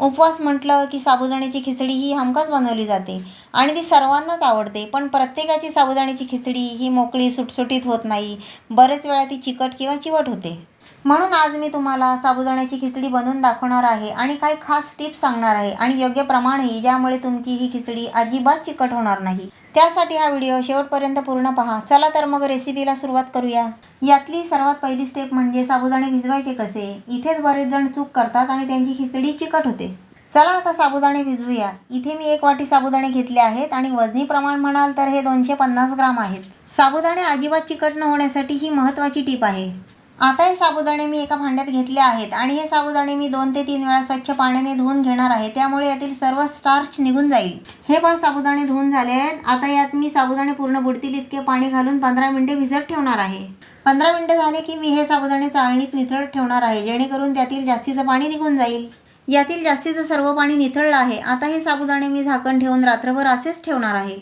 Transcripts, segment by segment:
उपवास म्हटलं की साबुदाण्याची खिचडी ही हमखास बनवली जाते. आणि ती सर्वांनाच आवडते पण प्रत्येकाची साबुदाण्याची खिचडी ही मोकळी सुटसुटीत होत नाही. बरेच वेळा ती चिकट किंवा चिवट होते. म्हणून आज मी तुम्हाला साबुदाण्याची खिचडी बनवून दाखवणार आहे आणि काही खास टिप्स सांगणार आहे आणि योग्य प्रमाणही ज्यामुळे तुमची ही खिचडी अजिबात चिकट होणार नाही. त्यासाठी हा व्हिडिओ शेवटपर्यंत पूर्ण पहा. चला तर मग रेसिपीला सुरुवात करूया. यातली सर्वात पहिली स्टेप म्हणजे साबुदाणे भिजवायचे कसे? इथेच बरेच जण चूक करतात आणि त्यांची खिचडी चिकट होते. चला आता साबुदाणे भिजवूया. इथे मी एक वाटी साबुदाणे घेतले आहेत आणि वजनी प्रमाण म्हणाल तर हे दोनशे पन्नास ग्राम आहेत. साबुदाणे अजिबात चिकट न होण्यासाठी ही महत्त्वाची टीप आहे. आता हे साबुदाणे मी एका भांड्यात घेतले आहेत आणि हे साबुदाणे मी दोन ते तीन वेळा स्वच्छ पाण्याने धुवून घेणार आहे. त्यामुळे यातील सर्व स्टार्च निघून जाईल. हे पहा साबुदाणे धुवून झाले आहेत. आता यात मी साबुदाणे पूर्ण बुडतील इतके पाणी घालून पंधरा मिनिटे भिजत ठेवणार आहे. पंधरा मिनटं झाले की मी हे साबुदाणे चाळणीत निथळत ठेवणार आहे. जेणेकरून त्यातील जास्तीचं पाणी निघून जाईल. यातील जास्तीचं सर्व पाणी निथळलं आहे. आता हे साबुदाणे मी झाकण ठेवून रात्रभर असेच ठेवणार आहे.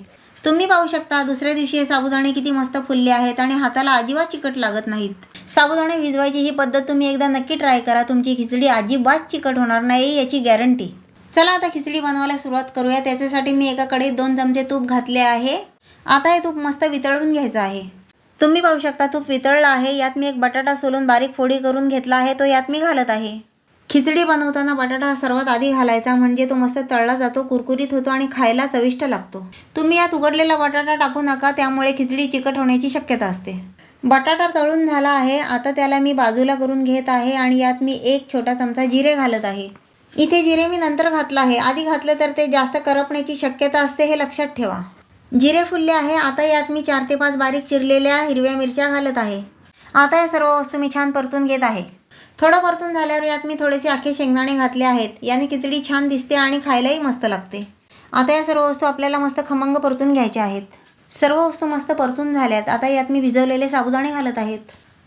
तुम्ही पाहू शकता दुसऱ्या दिवशी हे साबुदाणे किती मस्त फुलले आहेत आणि हाताला अजिबात चिकट लागत नाहीत. साबुदाणे भिजवायची ही पद्धत तुम्ही एकदा नक्की ट्राय करा. तुमची खिचडी अजिबात चिकट होणार नाही याची गॅरंटी. चला आता खिचडी बनवायला सुरुवात करूया. त्याच्यासाठी मी एका कढईत दोन चमचे तूप घातले आहे. आता हे तूप मस्त वितळून घ्यायचं आहे. तुम्ही पाहू शकता तूप वितळला आहे यात मी एक बटाटा सोलून बारीक फोडी करून घेतला आहे तो यात मी घालत आहे. खिचडी बनवताना बटाटा सर्वात आधी घालायचा म्हणजे तो मस्त तळला जातो कुरकुरीत होतो आणि खायला चविष्ट लागतो. तुम्ही यात उघडलेला बटाटा टाकू नका त्यामुळे खिचडी चिकट होण्याची शक्यता असते. बटाटा तळून झाला आहे आता त्याला मी बाजूला करून घेत आहे आणि यात मी एक छोटा चमचा जिरे घालत आहे. इथे जिरे मी नंतर घातलं आहे आधी घातलं तर ते जास्त करपण्याची शक्यता असते हे लक्षात ठेवा. जिरे फुलले आहे. आता यात मी चार ते पाच बारीक चिरलेल्या हिरव्या मिरच्या घालत आहे. आता या सर्व वस्तू मी छान परतून घेत आहे. थोडं परतून झाल्यावर यात मी थोडेसे आखे शेंगदाणे घातले आहेत. याने खिचडी छान दिसते आणि खायलाही मस्त लागते. आता या सर्व वस्तू आपल्याला मस्त खमंग परतून घ्यायच्या आहेत. सर्व वस्तू मस्त परतून झाल्यात. आता यात मी भिजवलेले साबुदाणे घालत आहेत.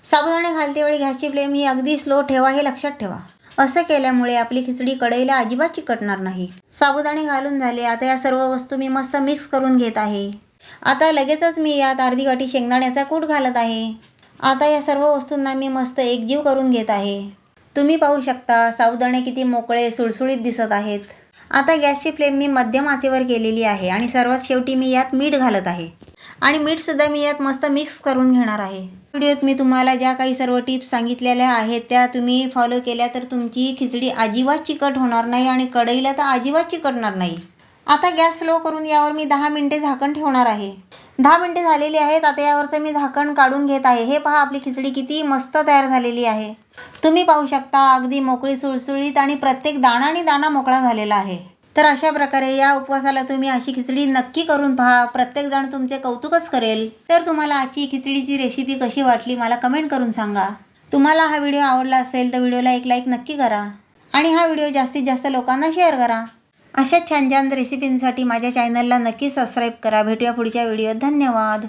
साबुदाणे घालते वेळी गॅसची फ्लेम ही अगदी स्लो ठेवा हे लक्षात ठेवा. असं केल्यामुळे आपली खिचडी कढईला अजिबात चिकटणार नाही. साबुदाणे घालून झाले. आता या सर्व वस्तू मी मस्त मिक्स करून घेत आहे. आता लगेचच मी यात अर्धी वाटी शेंगदाण्याचा कूट घालत आहे. आता या सर्व वस्तूंना मी मस्त एकजीव करून घेत आहे. तुम्ही पाहू शकता साबुदाणे किती मोकळे सुळसुळीत दिसत आहेत. आता गॅसची फ्लेम मी मध्यम आचेवर केलेली आहे आणि सर्वात शेवटी मी यात मीठ घालत आहे. आणि मीठसुद्धा मी यात मस्त मिक्स करून घेणार आहे. व्हिडिओत मी तुम्हाला ज्या काही सर्व टिप्स सांगितलेल्या आहेत त्या तुम्ही फॉलो केल्या तर तुमची खिचडी अजिबात चिकट होणार नाही आणि कढईला तर अजिबात चिकटणार नाही. आता गॅस स्लो करून यावर मी दहा मिनटे झाकण ठेवणार आहे. दहा मिनटे झालेली आहेत आता यावरचं मी झाकण काढून घेत आहे. हे पहा आपली खिचडी किती मस्त तयार झालेली आहे. तुम्ही पाहू शकता अगदी मोकळी सुळसुळीत आणि प्रत्येक दाणा आणि दाणा मोकळा झालेला आहे. तर अशा प्रकारे या उपवासाला तुम्ही अशी खिचडी नक्की करून पहा. प्रत्येकजण तुमचे कौतुकच करेल. तर तुम्हाला आजची खिचडीची रेसिपी कशी वाटली मला कमेंट करून सांगा. तुम्हाला हा व्हिडिओ आवडला असेल तर व्हिडिओला एक लाईक नक्की करा. आणि हा व्हिडिओ जास्तीत जास्त लोकांना शेअर करा. अशा छान छान रेसिपींसाठी माझ्या चॅनलला नक्की सबस्क्राईब करा. भेटूया पुढच्या व्हिडिओत धन्यवाद.